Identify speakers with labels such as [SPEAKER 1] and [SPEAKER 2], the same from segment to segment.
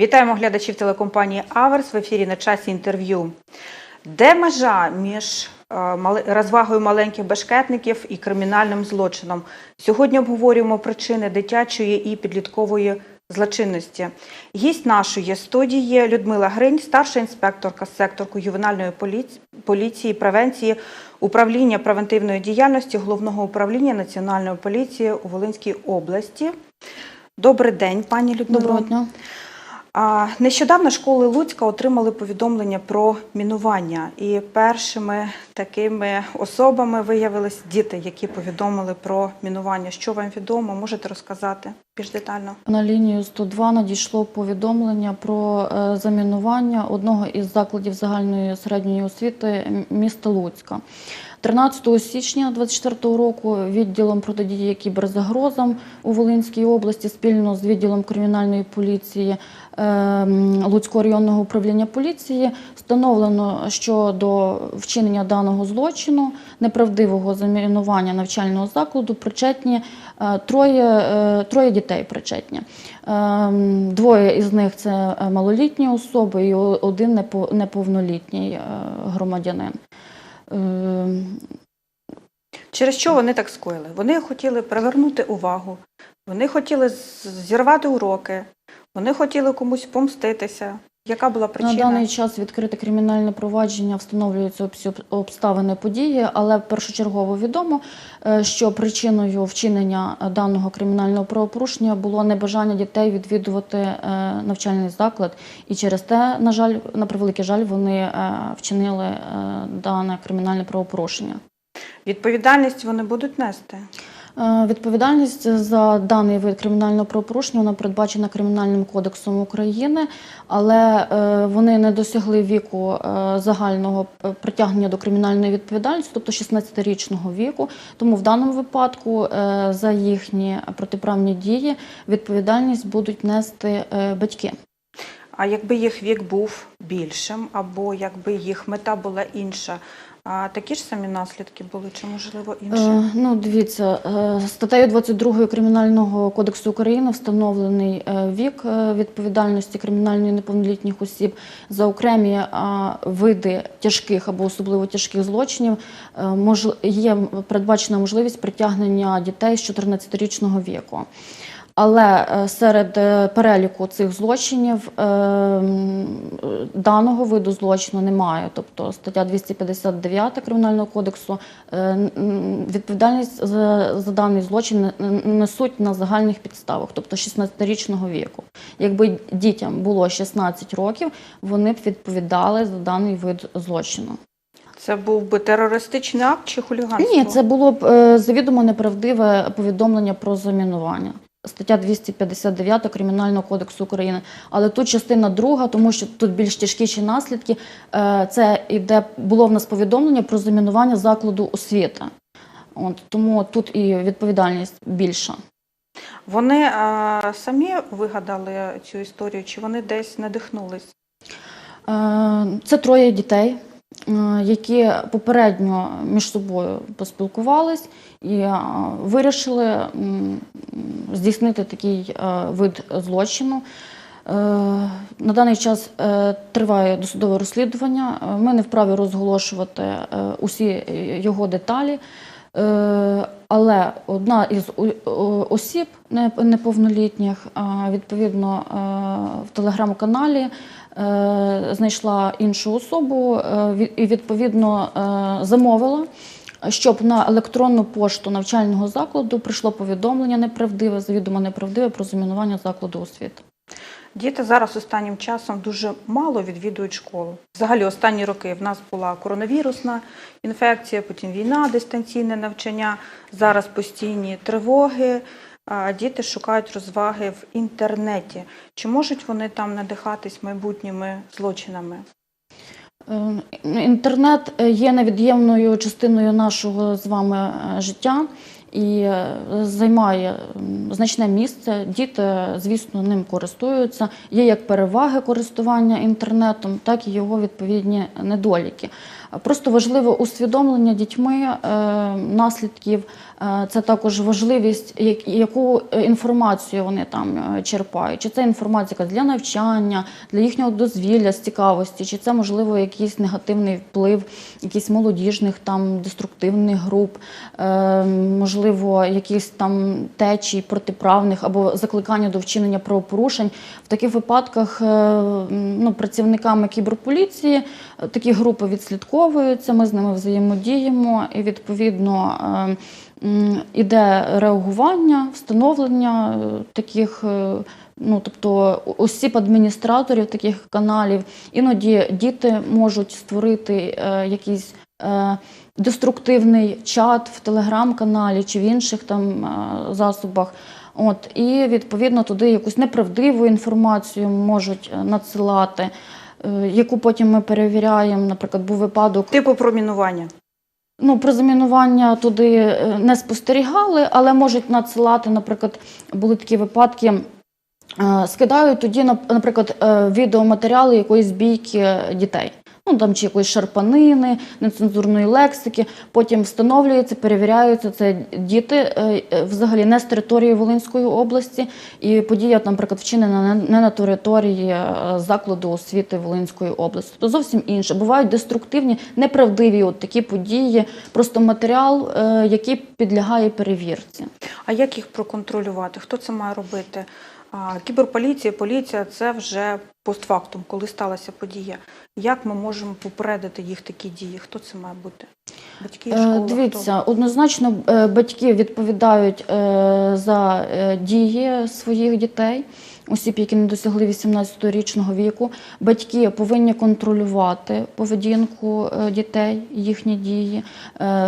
[SPEAKER 1] Вітаємо глядачів телекомпанії Аверс в ефірі на часі інтерв'ю. Де межа між е, розвагою маленьких бешкетників і кримінальним злочином? Сьогодні обговорюємо причини дитячої і підліткової злочинності. Гість нашої студії Людмила Гринь, старша інспекторка секторку ювенальної поліції превенції управління превентивної діяльності головного управління Національної поліції у Волинській області. Добрий день, пані Людмила.
[SPEAKER 2] Доброго дня.
[SPEAKER 1] Нещодавно школи Луцька отримали повідомлення про мінування, і першими такими особами виявились діти, які повідомили про мінування. Що вам відомо? Можете розказати більш детально?
[SPEAKER 2] На лінію 102 надійшло повідомлення про е, замінування одного із закладів загальної середньої освіти міста Луцька. 13 січня 2024 року відділом протидії кіберзагрозам у Волинській області спільно з відділом кримінальної поліції е, Луцького районного управління поліції встановлено, що до вчинення даного злочину неправдивого замінування навчального закладу причетні е, троє, е, троє дітей причетні. Ем, Двоє із них це е, малолітні особи і один непо- неповнолітній громадянин. Ем,
[SPEAKER 1] Через що вони так скоїли? Вони хотіли привернути увагу, вони хотіли зірвати уроки, вони хотіли комусь помститися. Яка була причина?
[SPEAKER 2] На даний час відкрите кримінальне провадження встановлюються обставини події, але першочергово відомо, е, що причиною вчинення даного кримінального правопорушення було небажання дітей відвідувати е, навчальний заклад, і через те, на жаль, на превеликий жаль, вони е, вчинили дане кримінальне правопорушення.
[SPEAKER 1] Відповідальність вони будуть нести.
[SPEAKER 2] Е, Відповідальність за даний вид кримінального правопорушення вона передбачена Кримінальним кодексом України, але е, вони не досягли віку е, загального притягнення до кримінальної відповідальності, тобто 16-річного віку. Тому в даному випадку за їхні протиправні дії відповідальність будуть нести батьки.
[SPEAKER 1] А якби їх вік був більшим, або якби їх мета була інша, а такі ж самі наслідки були, чи можливо інші?
[SPEAKER 2] Е, ну, дивіться, е, статтею 22 Кримінального кодексу України встановлений е, вік е, відповідальності кримінальної неповнолітніх осіб за окремі е, види тяжких або особливо тяжких злочинів. е, мож- є передбачена можливість притягнення дітей з 14-річного віку. Але е, серед е, переліку цих злочинів е, даного виду злочину немає. Тобто стаття 259 Кримінального кодексу відповідальність за, за даний злочин не- несуть на загальних підставах, тобто 16-річного віку. Якби дітям було 16 років, вони б відповідали за даний вид злочину.
[SPEAKER 1] Це був би терористичний акт чи хуліганство?
[SPEAKER 2] Ні, це було б завідомо неправдиве повідомлення про замінування. Стаття 259 Кримінального кодексу України. Але тут частина друга, тому що тут більш тяжкіші наслідки. Е, Це іде було в нас повідомлення про замінування закладу освіти. От тому тут і відповідальність більша.
[SPEAKER 1] Вони а, самі вигадали цю історію, чи вони десь надихнулись?
[SPEAKER 2] Е, Це троє дітей, е, які попередньо між собою поспілкувались і е, вирішили здійснити такий е, вид злочину. Е, На даний час триває досудове розслідування. Ми не вправі розголошувати усі його деталі. Але одна із осіб неповнолітніх, відповідно, в телеграм-каналі знайшла іншу особу і відповідно замовила, щоб на електронну пошту навчального закладу прийшло повідомлення неправдиве, завідомо неправдиве про замінування закладу освіти.
[SPEAKER 1] Діти зараз останнім часом дуже мало відвідують школу. Взагалі, останні роки в нас була коронавірусна інфекція, потім війна, дистанційне навчання, зараз постійні тривоги. Діти шукають розваги в інтернеті. Чи можуть вони там надихатись майбутніми злочинами?
[SPEAKER 2] Е, Інтернет є невід'ємною частиною нашого з вами е, життя. і е, займає значне місце. Діти, звісно, ним користуються. Є як переваги користування інтернетом, так і його відповідні недоліки. Просто важливе усвідомлення дітьми е, наслідків. Е, Це також важливість, яку е, інформацію вони там е, черпають. Чи це інформація для навчання, для їхнього дозвілля, з цікавості, чи це можливо якийсь негативний вплив, якісь молодіжних там деструктивних груп, можливо, якісь там течій протиправних або закликання до вчинення правопорушень. В таких випадках ну, працівниками кіберполіції такі групи відслідковуються, ми з ними взаємодіємо і відповідно. Іде реагування, встановлення е, таких, е, ну тобто осіб адміністраторів таких каналів. Іноді діти можуть створити е, якийсь деструктивний чат в телеграм-каналі чи в інших там засобах. От, і відповідно туди якусь неправдиву інформацію можуть надсилати, яку потім ми перевіряємо. Наприклад, був випадок.
[SPEAKER 1] Типу промінування.
[SPEAKER 2] Ну, про замінування туди е, не спостерігали, але можуть надсилати, наприклад, були такі випадки. е, Скидають тоді, наприклад, е, відеоматеріали якоїсь бійки дітей. Ну там чи якоїсь шарпанини, нецензурної лексики. Потім встановлюється, перевіряються. Це діти е, е, взагалі не з території Волинської області, і подія, наприклад, вчинена не- на території е, закладу освіти Волинської області. Тобто зовсім інше. Бувають деструктивні, неправдиві от такі події, просто матеріал, який підлягає перевірці.
[SPEAKER 1] А як їх проконтролювати? Хто це має робити? Кіберполіція, поліція це вже постфактум, коли сталася подія. Як ми можемо попередити їх такі дії? Хто це має бути? Батьки,
[SPEAKER 2] Е,
[SPEAKER 1] школа?
[SPEAKER 2] Дивіться, однозначно е, батьки відповідають е, за дії своїх дітей, осіб, які не досягли 18-річного віку. Батьки повинні контролювати поведінку дітей, їхні дії,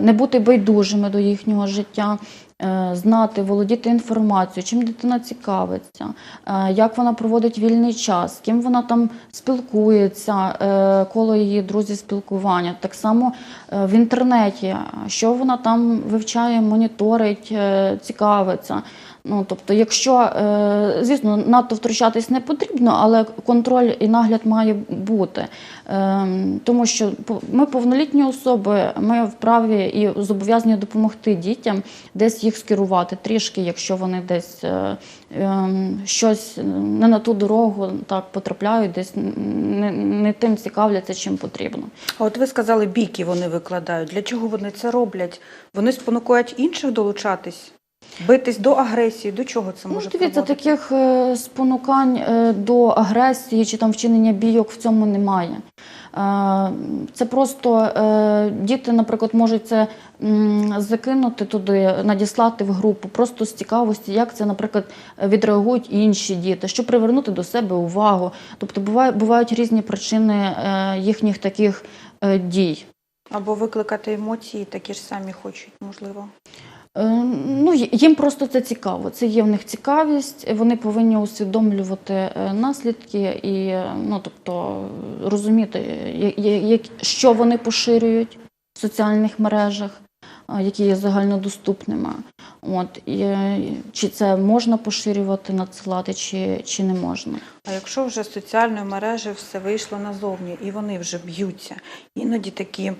[SPEAKER 2] не бути байдужими до їхнього життя. Е, Знати, володіти інформацією, чим дитина цікавиться, е, як вона проводить вільний час, з ким вона там спілкується, е, коло її друзів спілкування. Так само в інтернеті, що вона там вивчає, моніторить, цікавиться. Ну, тобто, якщо, е, звісно, надто втручатись не потрібно, але контроль і нагляд має бути. Ем, Тому що ми повнолітні особи, ми вправі і зобов'язані допомогти дітям десь їх скерувати трішки, якщо вони десь е, щось не на ту дорогу так потрапляють, десь не, не тим цікавляться, чим потрібно.
[SPEAKER 1] А от ви сказали, біки вони викладають. Для чого вони це роблять? Вони спонукають інших долучатись, битись до агресії. До чого це
[SPEAKER 2] Ну,
[SPEAKER 1] може
[SPEAKER 2] дивіться,
[SPEAKER 1] приводити?
[SPEAKER 2] таких е, спонукань е, до агресії чи там вчинення бійок в цьому немає. Е, Це просто е, діти, наприклад, можуть це м, закинути туди, надіслати в групу, просто з цікавості, як це, наприклад, відреагують інші діти, щоб привернути до себе увагу. Тобто буває, бувають різні причини е, їхніх таких е, дій.
[SPEAKER 1] Або викликати емоції, такі ж самі хочуть, можливо.
[SPEAKER 2] Е, Ну, їм просто це цікаво. Це є в них цікавість. Вони повинні усвідомлювати е, наслідки і е, ну, тобто, розуміти, що вони поширюють в соціальних мережах, які є загальнодоступними. От, е, чи це можна поширювати, надсилати, чи, чи не можна.
[SPEAKER 1] А якщо вже з соціальної мережі все вийшло назовні і вони вже б'ються, іноді такі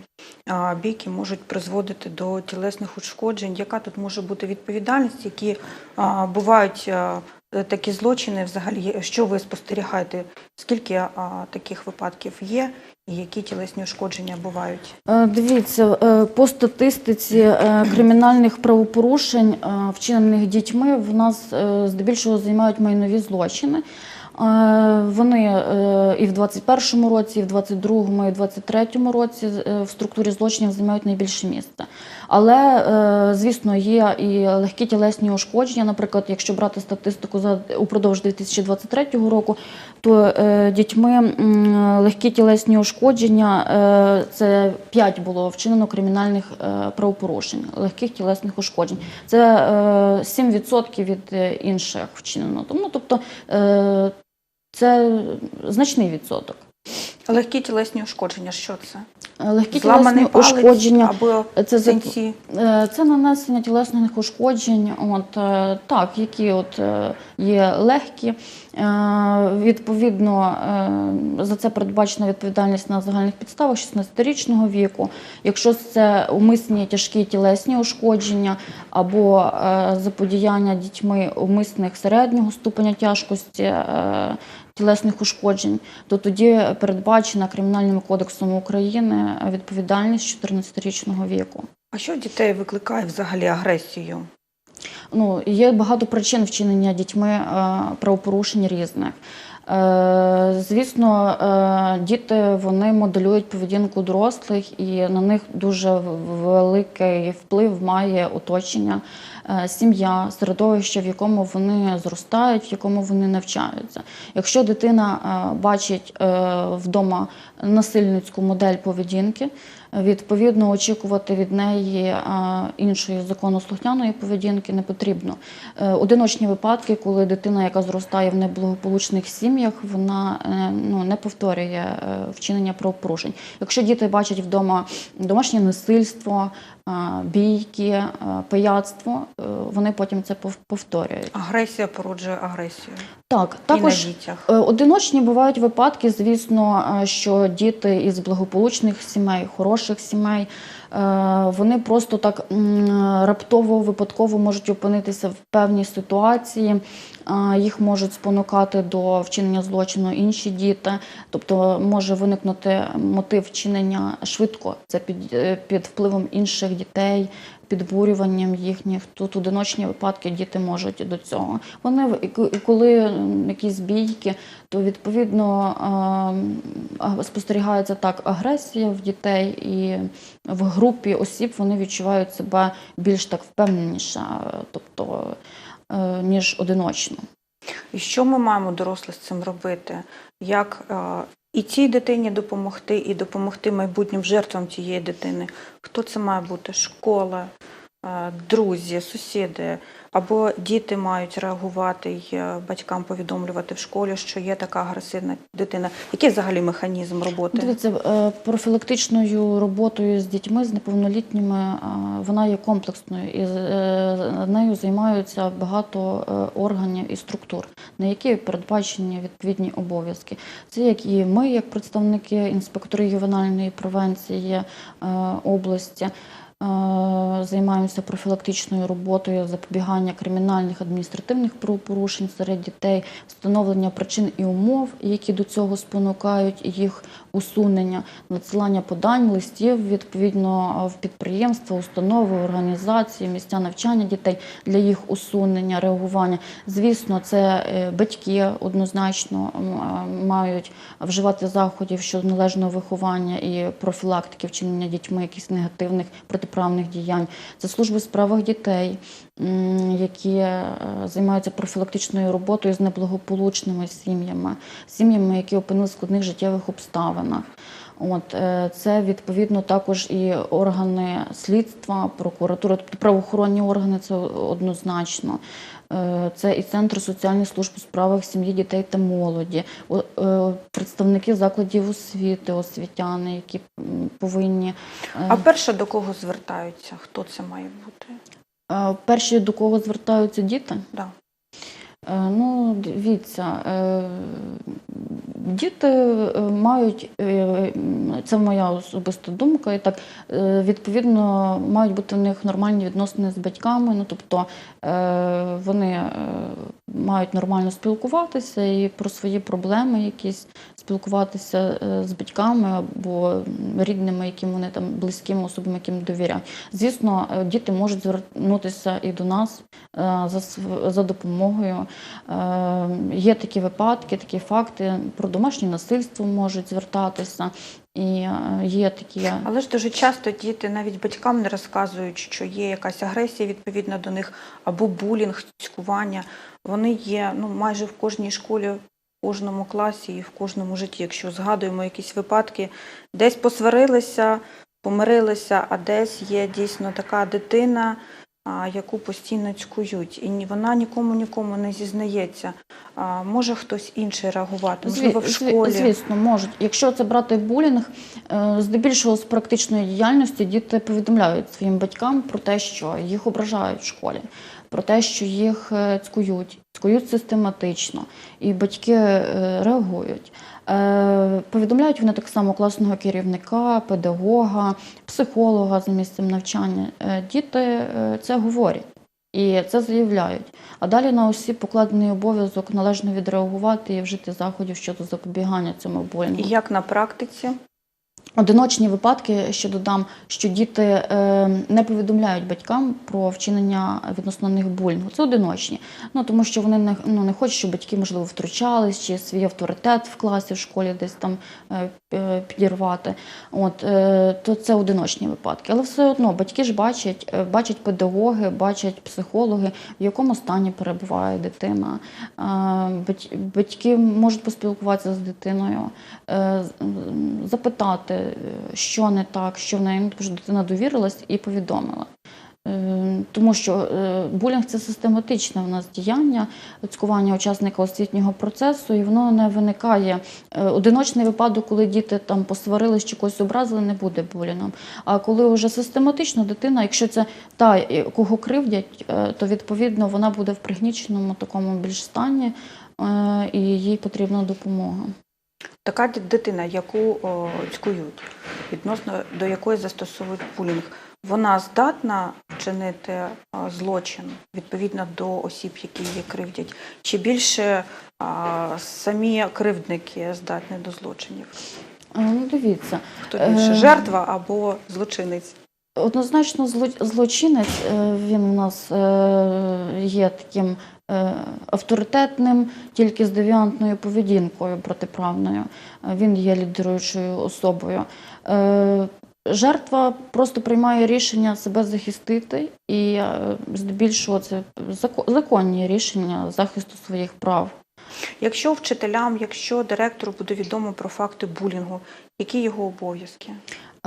[SPEAKER 1] а, бійки можуть призводити до тілесних ушкоджень. Яка тут може бути відповідальність, які а, бувають а, такі злочини взагалі? Що ви спостерігаєте? Скільки а, таких випадків є, і які тілесні ушкодження бувають?
[SPEAKER 2] Е, Дивіться, е, по статистиці е, кримінальних правопорушень, е, вчинених дітьми, в нас е, здебільшого займають майнові злочини. Е, Вони е, і в 21-му році, і в 22-му, і в 23-му році е, в структурі злочинів займають найбільше місце. Але, е, звісно, є і легкі тілесні ушкодження. Наприклад, якщо брати статистику за упродовж 2023 року, то е, дітьми легкі тілесні ушкодження е, це 5 було вчинено кримінальних правопорушень, легких тілесних ушкоджень. Це е, 7% від інших вчинено. Тому, тобто, це значний відсоток.
[SPEAKER 1] Легкі тілесні ушкодження, що це?
[SPEAKER 2] Легкі
[SPEAKER 1] Зламаний
[SPEAKER 2] тілесні
[SPEAKER 1] палець
[SPEAKER 2] ушкодження.
[SPEAKER 1] або
[SPEAKER 2] Це за-
[SPEAKER 1] синці.
[SPEAKER 2] Е, Це нанесення тілесних ушкоджень, от е, так, які от е, є легкі. Е, Відповідно, е, за це передбачена відповідальність на загальних підставах 16-річного віку. Якщо це умисні тяжкі тілесні ушкодження або е, заподіяння дітьми умисних середнього ступеня тяжкості. е, Тілесних ушкоджень, то тоді передбачена Кримінальним кодексом України відповідальність 14-річного віку.
[SPEAKER 1] А що дітей викликає взагалі агресію?
[SPEAKER 2] Ну, є багато причин вчинення дітьми е, правопорушень різних. Е, Звісно, е, діти вони моделюють поведінку дорослих, і на них дуже великий вплив має оточення, е, сім'я, середовище, в якому вони зростають, в якому вони навчаються. Якщо дитина бачить вдома насильницьку модель поведінки, Відповідно, очікувати від неї а, іншої законослухняної поведінки не потрібно. Е, Одиночні випадки, коли дитина, яка зростає в неблагополучних сім'ях, вона е, ну, не повторює е, вчинення правопорушень. Якщо діти бачать вдома домашнє насильство, бійки, пияцтво, е, вони потім це повторюють.
[SPEAKER 1] Агресія породжує агресію.
[SPEAKER 2] Так,
[SPEAKER 1] І на дітях.
[SPEAKER 2] Е, Одиночні бувають випадки, звісно, що діти із благополучних сімей, хороших сімей, вони просто так раптово, випадково можуть опинитися в певній ситуації, е, їх можуть спонукати до вчинення злочину інші діти. Тобто може виникнути мотив вчинення швидко, це під, е, під впливом інших дітей. Підбурюванням їхніх тут одиночні випадки діти можуть до цього. Вони коли якісь бійки, то відповідно а, спостерігається так агресія в дітей, і в групі осіб вони відчувають себе більш так впевненіше, тобто е, ніж одиночно.
[SPEAKER 1] І що ми маємо дорослі з цим робити? Як е, і цій дитині допомогти, і допомогти майбутнім жертвам тієї дитини? Хто це має бути? Школа, друзі, сусіди, або діти мають реагувати і е, батькам повідомлювати в школі, що є така агресивна дитина. Який взагалі механізм роботи?
[SPEAKER 2] Дивіться, е, профілактичною роботою з дітьми, з неповнолітніми, е, вона є комплексною і нею займаються багато органів і структур, на які передбачені відповідні обов'язки. Це як і ми, як представники інспектори ювенальної превенції області. Е, Займаємося профілактичною роботою запобігання кримінальних адміністративних правопорушень серед дітей, встановлення причин і умов, які до цього спонукають їх усунення, надсилання подань, листів відповідно в підприємства, установи, організації, місця навчання дітей для їх усунення, реагування. Звісно, це е, батьки однозначно мають вживати заходів щодо належного виховання і профілактики вчинення дітьми якихось негативних протиправних діянь. Це служби справах дітей, які е, займаються профілактичною роботою з неблагополучними сім'ями, сім'ями, які опинилися в складних життєвих обставинах. От е, це відповідно також і органи слідства, прокуратура, тобто правоохоронні органи, це однозначно. Е, Це і центр соціальних служб у справах сім'ї, дітей та молоді, е, представники закладів освіти, освітяни, які повинні
[SPEAKER 1] А перше до кого звертаються? Хто це має бути?
[SPEAKER 2] перші до кого звертаються діти.
[SPEAKER 1] Да.
[SPEAKER 2] Ну, дивіться, діти е, мають, е, це моя особиста думка, і так е, відповідно мають бути в них нормальні відносини з батьками. Ну тобто вони мають нормально спілкуватися і про свої проблеми якісь спілкуватися е, з батьками або рідними, яким вони там близькими особами, яким довіряють. Звісно, е, діти можуть звернутися і до нас е, за, за допомогою. Є такі випадки, такі факти про домашнє насильство можуть звертатися. І е, є такі
[SPEAKER 1] Але ж дуже часто діти навіть батькам не розказують, що є якась агресія відповідна до них, або булінг, цькування. Вони є ну, майже в кожній школі, в кожному класі і в кожному житті. Якщо згадуємо якісь випадки, десь посварилися, помирилися, а десь є дійсно така дитина, яку постійно цькують. І вона нікому нікому не зізнається. може хтось інший реагувати? Можливо, в школі?
[SPEAKER 2] Звісно, можуть. Якщо це брати булінг, е, здебільшого з практичної діяльності діти повідомляють своїм батькам про те, що їх ображають в школі, про те, що їх е, цькують, цькують систематично, і батьки е, реагують. Е, Повідомляють вони так само класного керівника, педагога, психолога за місцем навчання. Е, Діти е, це говорять. І це заявляють. А далі на усі покладений обов'язок належно відреагувати і вжити заходів щодо запобігання цьому болю.
[SPEAKER 1] І як на практиці?
[SPEAKER 2] Одиночні випадки, ще додам, що діти е, не повідомляють батькам про вчинення відносно них булінгу. Це одиночні. Ну тому що вони не, ну, не хочуть, щоб батьки, можливо, втручались чи свій авторитет в класі, в школі десь там е, е, підірвати. От е, то це одиночні випадки. Але все одно батьки ж бачать, е, бачать педагоги, бачать психологи, в якому стані перебуває дитина. Е, Батьки можуть поспілкуватися з дитиною, е, запитати, що не так, що в неї, що дитина довірилась і повідомила. Е, Тому що е, булінг це систематичне в нас діяння, цькування учасника освітнього процесу, і воно не виникає. Е, Одиночний випадок, коли діти там посварились чи когось образили, не буде булінгом. А коли вже систематично дитина, якщо це та, кого кривдять, то відповідно вона буде в пригніченому такому більш стані, і їй потрібна допомога.
[SPEAKER 1] Така дитина, яку о, цькують, відносно до якої застосовують булінг, вона здатна вчинити злочин відповідно до осіб, які її кривдять, чи більше а, самі кривдники здатні до злочинів?
[SPEAKER 2] Е, Ну, дивіться,
[SPEAKER 1] Хто більше
[SPEAKER 2] Е,
[SPEAKER 1] жертва або злочинець?
[SPEAKER 2] Однозначно, зло- злочинець е, він у нас е, є таким е, авторитетним, тільки з девіантною поведінкою протиправною. Він є лідируючою особою. Жертва просто приймає рішення себе захистити, і здебільшого це зако- законні рішення захисту своїх прав.
[SPEAKER 1] Якщо вчителям, якщо директору буде відомо про факти булінгу, які його обов'язки?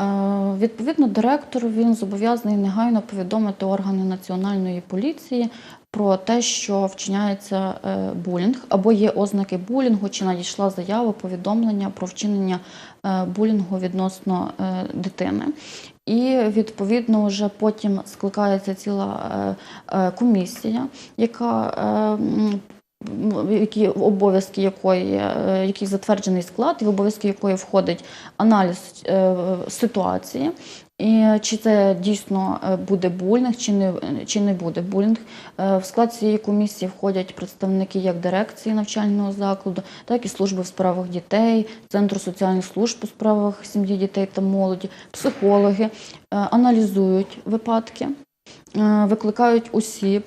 [SPEAKER 2] Е, Відповідно, директор він зобов'язаний негайно повідомити органи національної поліції про те, що вчиняється е, булінг, або є ознаки булінгу, чи надійшла заява, повідомлення про вчинення е, булінгу відносно дитини. І відповідно вже потім скликається ціла комісія, яка які обов'язки якої, е, який затверджений склад, і в обов'язки якої входить аналіз е, ситуації. І чи це дійсно е, буде булінг, чи не, чи не буде булінг. В склад цієї комісії входять представники як дирекції навчального закладу, так і служби в справах дітей, Центру соціальних служб у справах сім'ї, дітей та молоді, психологи, аналізують випадки, викликають осіб,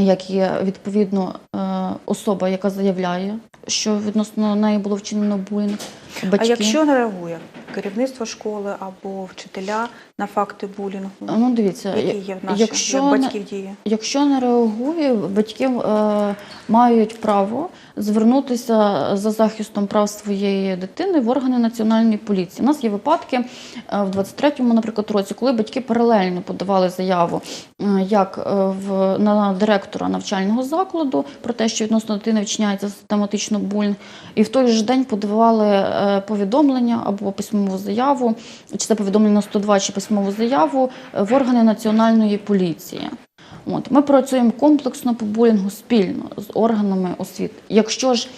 [SPEAKER 2] як є відповідно е, особа, яка заявляє, що відносно неї було вчинено булінг. Батьки.
[SPEAKER 1] А якщо не реагує керівництво школи або вчителя на факти булінгу,
[SPEAKER 2] ну дивіться,
[SPEAKER 1] які є в наших
[SPEAKER 2] якщо
[SPEAKER 1] батьків дії?
[SPEAKER 2] Якщо не реагує, батьки е, мають право звернутися за захистом прав своєї дитини в органи національної поліції. У нас є випадки е, в 23-му, наприклад, році, коли батьки паралельно подавали заяву е, як е, в на директора навчального закладу про те, що відносно дитини вчиняється систематично булінг, і в той же день подавали е, повідомлення або письмову заяву, чи це повідомлення на 102, чи письмову заяву е, в органи національної поліції. От ми працюємо комплексно по булінгу спільно з органами освіти. Якщо ж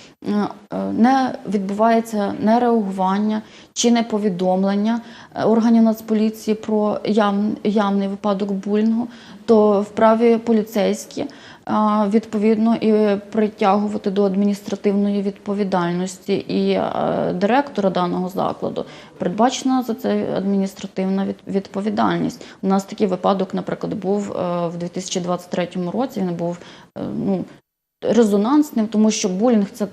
[SPEAKER 2] не відбувається нереагування чи не повідомлення е, органів Нацполіції про яв- явний випадок булінгу, то вправі поліцейські е, відповідно і притягувати до адміністративної відповідальності і е, директора даного закладу передбачена за це адміністративна від- відповідальність. У нас такий випадок, наприклад, був е, в 2023 році. Він був е, ну. Резонансним, тому що булінг це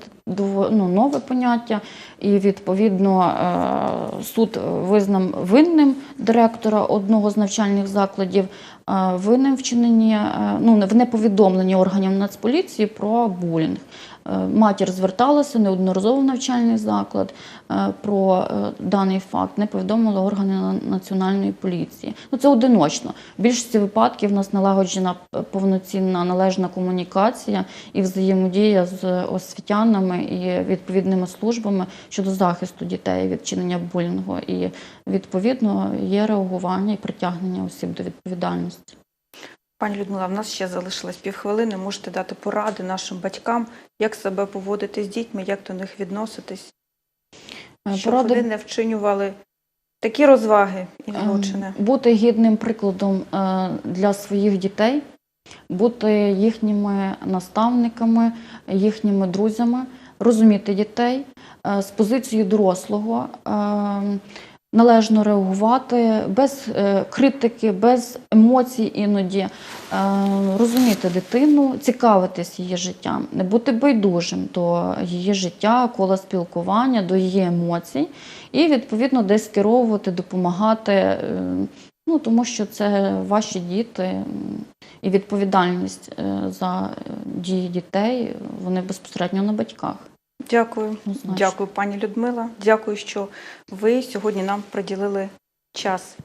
[SPEAKER 2] ну, нове поняття, і відповідно е, суд визнав винним директора одного з навчальних закладів е, винним вчиненні, е, ну, в неповідомленні органів Нацполіції про булінг. Е, Матір зверталася неодноразово в навчальний заклад е, про е, даний факт, не повідомили органи національної поліції. Ну це одиночно. В більшості випадків в нас налагоджена повноцінна належна комунікація і взаємодія з освітянами і відповідними службами щодо захисту дітей від чинення булінгу. І відповідно є реагування і притягнення осіб до відповідальності.
[SPEAKER 1] Пані Людмила, в нас ще залишилось півхвилини. Можете дати поради нашим батькам, як себе поводити з дітьми, як до них відноситись,
[SPEAKER 2] Е,
[SPEAKER 1] щоб вони не вчинювали такі розваги і
[SPEAKER 2] Ем,
[SPEAKER 1] злочини.
[SPEAKER 2] Бути гідним прикладом е, для своїх дітей, бути їхніми наставниками, їхніми друзями, розуміти дітей е, з позиції дорослого, е, належно реагувати без е, критики, без емоцій іноді, е, розуміти дитину, цікавитись її життям, не бути байдужим до її життя, кола спілкування, до її емоцій і відповідно десь керовувати, допомагати. е, Ну, тому що це ваші діти і відповідальність за дії дітей вони безпосередньо на батьках.
[SPEAKER 1] Дякую.
[SPEAKER 2] однозначно.
[SPEAKER 1] Дякую, пані Людмила. Дякую, що ви сьогодні нам приділили час.